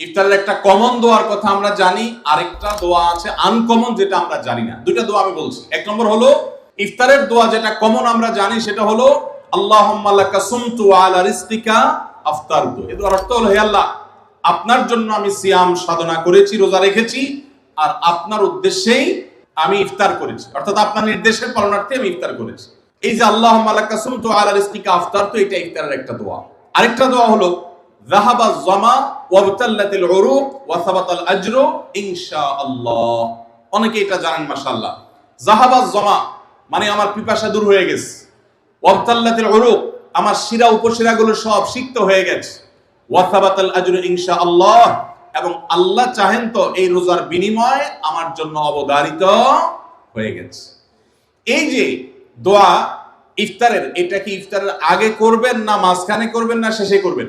ইফতারের একটা কমন দোয়ার কথা আমরা জানি, আরেকটা দোয়া আছে আনকমন যেটা আমরা জানি না। দুইটা দোয়া আমি বলছি। এক নম্বর হলো, ইফতারের দোয়া যেটা কমন আমরা জানি, সেটা হলো, আল্লাহুম্মা লাকা সুমতু আলা রিজকিকা আল্লাহ, আপনার জন্য আমি সিয়াম সাধনা করেছি, রোজা রেখেছি, আর আপনার উদ্দেশ্যেই আমি ইফতার করেছি। অর্থাৎ আপনার নির্দেশের পালনার্থে আমি ইফতার করেছি। এই যে আল্লাহ মালাকা সুমতু আলা রিজকিকা আফতার তো এটা ইফতারের একটা দোয়া। আরেকটা দোয়া হলো যাহাবা জামা ওয়াবতাল্লাতিল উরুক ওয়া সাবাতাল আজরু ইনশাআল্লাহ অনেকে এটা জানেন, মাশাআল্লাহ। যাহাবা জামা মানে আমার পিপাসা দূর হয়ে গেছে। ওয়াবতাল্লাতিল উরুক আমার শিরা উপশিরাগুলো সব সিক্ত হয়ে গেছে। ওয়াসাবাতাল আজরু ইনশাআল্লাহ এবং আল্লাহ চাহেন তো এই রোজার বিনিময় আমার জন্য অবধারিত হয়ে গেছে। এই যে দোয়া, ইফতারের, এটা কি ইফতারের আগে করবেন না মাঝখানে করবেন না শেষে করবেন?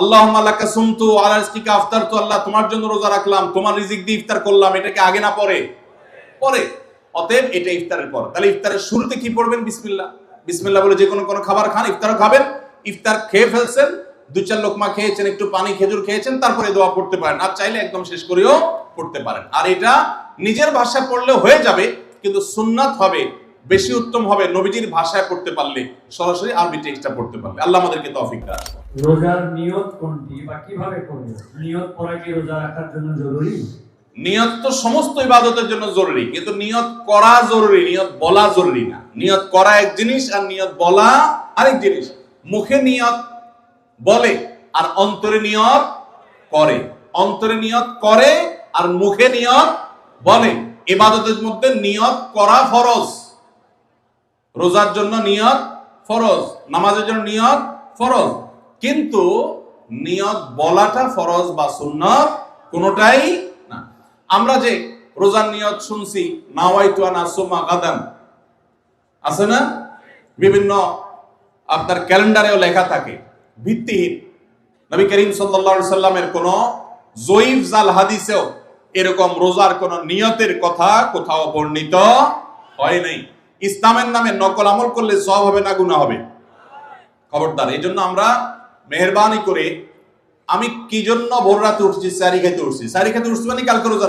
আল্লাহ আল্লাহকে আফতার তো আল্লাহ তোমার জন্য রোজা রাখলাম, তোমার রিজিক দিয়ে ইফতার করলাম এটা কি আগে না পরে? পরে। অতএব এটা ইফতারের পর। তাহলে ইফতারের শুরুতে কি পড়বেন? বলে কোনো খাবার খান, ইফতারও খাবেন। ইফতার খেয়ে ফেলছেন দু চার লোকমা খেয়েছেন, একটু পানি খেজুর খেয়েছেন, তারপরে দোয়া পড়তে পারেন। আর চাইলে একদম শেষ করেও পড়তে পারেন। আর এটা নিজের ভাষায় পড়লে হয়ে যাবে, কিন্তু সুন্নাত হবে বেশি উত্তম হবে নবীজির ভাষায় পড়তে পারলে সরাসরি আরবি টেক্সটটা পড়তে পারলে আল্লাহ আমাদেরকে তৌফিক দান করুন। রোজার নিয়ত কোনটি বা কীভাবে করব? নিয়ত করা কি রোজা রাখার জন্য জরুরি? নিয়ত তো সমস্ত ইবাদতের জন্য জরুরি কিন্তু নিয়ত করা জরুরি নিয়ত বলা জরুরি না। নিয়ত করা এক জিনিস আর নিয়ত বলা আরেক জিনিস। মুখে নিয়ত বলে আর অন্তরে নিয়ত করে। অন্তরে নিয়ত করে আর মুখে নিয়ত বলে। ইবাদতের মধ্যে নিয়ত করা ফরজ। রোজার জন্য নিয়ত ফরজ, নামাজের জন্য নিয়ত ফরজ। কিন্তু নিয়ত বলাটা ফরজ বা সুন্নত কোনোটাই না। আমরা যে রোজার নিয়ত শুনছি নাওয়াইতু আন আসুমা গাদান, আছে না? বিভিন্ন আপনার ক্যালেন্ডারেও লেখা থাকে, ভিত্তিহীন। নবী করিম সাল্লামের কোন জয়ীফ জাল হাদিসেও এরকম রোজার কোন নিয়তের কথা কোথাও বর্ণিত হয় নাই। ইসলামের নামে নকল আমল করলে সব হবে না গুণা হবে। খবরদার, এই জন্য আমরা মেহরবানি করে আমি কি জন্য ভোর রাতে উঠছি? সারি খেতে উঠছি। সারি খেতে উঠছি মানে কালকে রোজা।